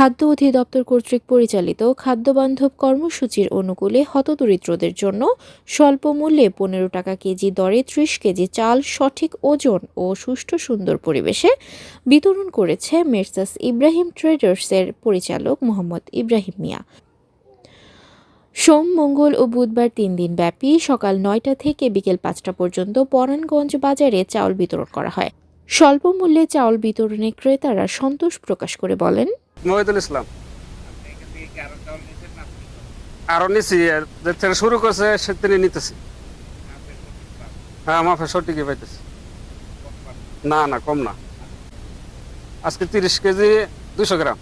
খাদ্য অধিদপ্তর কর্তৃক পরিচালিত খাদ্যবান্ধব কর্মসূচির অনুকূলে হতদরিদ্রদের জন্য স্বল্প মূল্যে পনেরো টাকা কেজি দরে ত্রিশ কেজি চাল সঠিক ওজন ও সুষ্ঠু সুন্দর পরিবেশে বিতরণ করেছে মেরসাস ইব্রাহিম ট্রেডার্সের পরিচালক মোহাম্মদ ইব্রাহিম মিয়া। সোম, মঙ্গল ও বুধবার তিন দিন ব্যাপী সকাল নয়টা থেকে বিকেল পাঁচটা পর্যন্ত পরানগঞ্জ বাজারে চাউল বিতরণ করা হয়। স্বল্প মূল্যে চাউল বিতরণে ক্রেতারা সন্তোষ প্রকাশ করে বলেন মহিদুল ইসলাম। আরও নিছি থেকে শুরু করছে সে তিনি নিতেছি। হ্যাঁ মাফে সঠিকই পাইতেছি। না না কম না। আজকে তিরিশ কেজি দুশো গ্রাম।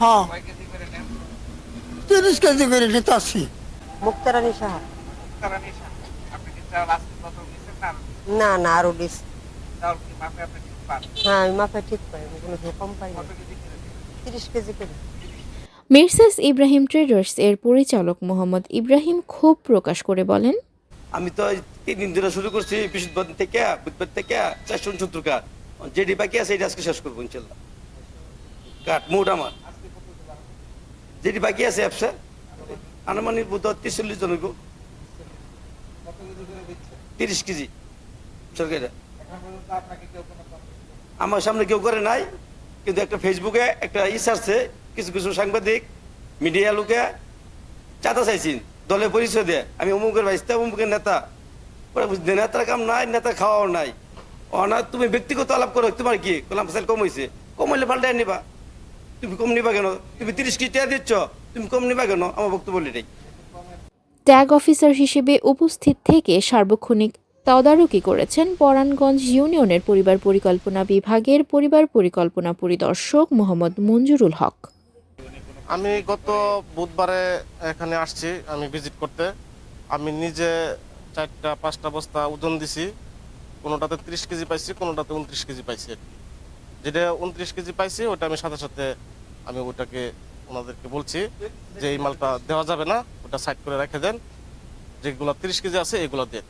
হ্যাঁ। তিরিশ কেজি করে নিতে আসছি। মুক্তারানী সাহা। না? না আরও বেশি হ্যাঁ আমি মাপে ঠিক পাই আমি কোনো সময় পাই না। তিরিশ কেজি করে মেরসাস ইব্রাহিম ট্রেডার্স এর পরিচালক মোহাম্মদ ইব্রাহিম ক্ষোভ প্রকাশ করে বলেন আমি তো তিন দিন ধরে শুরু করছি বৃহস্পতিবার থেকে বুধবার থেকে চারশো উনসত্তর কাঠ। যেটি বাকি আছে এটা আজকে শেষ করব ইনশাল্লাহ। কাঠ মোট আমার। যেটি বাকি আছে অ্যাপসে? আনুমানিক বোধ হয় তিরিশ জন হইব। তিরিশ কেজি। সরকারি আমার সামনে কেউ করে নাই, কিন্তু একটা ফেসবুকে একটা ই ছাড়ছে কিছু কিছু সাংবাদিক মিডিয়া লোকে চাঁদা চাইছেন, দলে পরিচয় দেয়। আমি অমুকের ভাইস্তা অমুকের নেতা। ওরা বুঝতে নেতার কাম নাই নেতা খাওয়াও নাই। অনা তুমি ব্যক্তিগত আলাপ করো, তোমার কি? কলাম ফসল কম হয়েছে কম হইলে পাল্টাই নিবা। তুমি কম নিবা কেন? তুমি তিরিশ কেজি টাকা দিচ্ছ? তুমি কম নিবা কেন? আমার বক্তব্য এটাই। ট্যাগ অফিসার হিসেবে উপস্থিত থেকে সার্বক্ষণিক তদারকি করেছেন পরাণগঞ্জ ইউনিয়নের পরিবার পরিকল্পনা বিভাগের পরিবার পরিকল্পনা পরিদর্শক মোহাম্মদ মঞ্জুরুল হক। আমি গত বুধবারে এখানে আসছি, আমি ভিজিট করতে। আমি নিজে চারটা, পাঁচটা বস্তা ওজন দিছি, কোনোটাতে তিরিশ কেজি পাইছি, কোনোটাতে উনত্রিশ কেজি পাইছি আর কি। যেটা উনত্রিশ কেজি পাইছি, ওটা আমি সাথে সাথে আমি ওটাকে ওনাদেরকে বলছি যে এই মালটা দেওয়া যাবে না, ওটা সাইড করে রেখে দেন। যেগুলো তিরিশ কেজি আছে, এগুলো দেন।